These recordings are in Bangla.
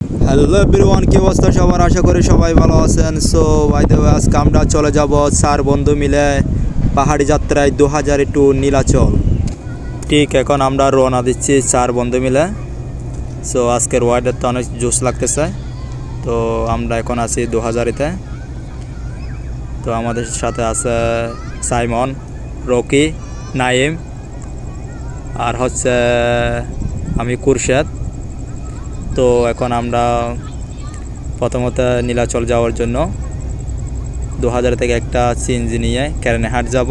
হ্যালো এভরিওয়ান কি অবস্থা সবার? আশা করি সবাই ভালো আছেন। সো বাই দ্য আজকে আমরা চলে যাব চার বন্ধু মিলে পাহাড়ি যাত্রায় দু হাজার টু নীলাচল। ঠিক এখন আমরা রওনা দিচ্ছি চার বন্ধু মিলে। সো আজকের ওয়েদারটা অনেক জোশ লাগতেছে। তো, আমরা এখন আছি দু হাজারিতে তো, আমাদের সাথে আছে সাইমন, রকি, নাইম, আর হচ্ছে আমি কুরশেদ। তো এখন আমরা প্রথমত নীলাচল যাওয়ার জন্য দু হাজার থেকে একটা সিএনজি নিয়ে ক্যারেনেহাট যাব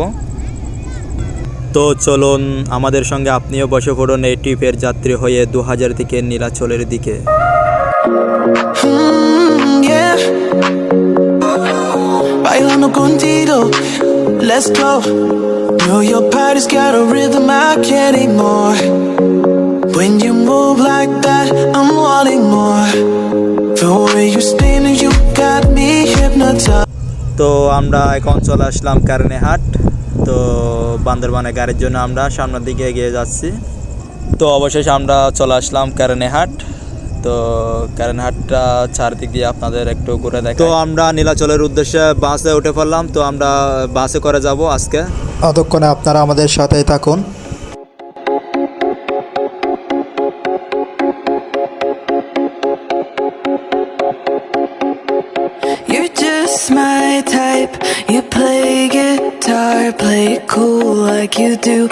তো চলুন আমাদের সঙ্গে আপনিও বসে পড়ুন এই ট্রিপের যাত্রী হয়ে দু হাজার থেকে নীলাচলের দিকে Mm. Contigo, let's go. Know your body's got a rhythm I can't ignore. তো আমরা এখন চলে আসলাম কারণেহাট তো বান্দরবানে গাড়ির জন্য আমরা সামনের দিকে এগিয়ে যাচ্ছি। তো অবশেষে আমরা চলে আসলাম কারণেহাট তো কারণেহাটটা চারদিক দিয়ে আপনাদের একটু ঘুরে দেখ তো আমরা নীলাচলের উদ্দেশ্যে বাসে উঠে পড়লাম। তো আমরা বাসে করে যাব আজকে। ততক্ষণে আপনারা আমাদের সাথেই থাকুন। Guitar, play it cool like you do.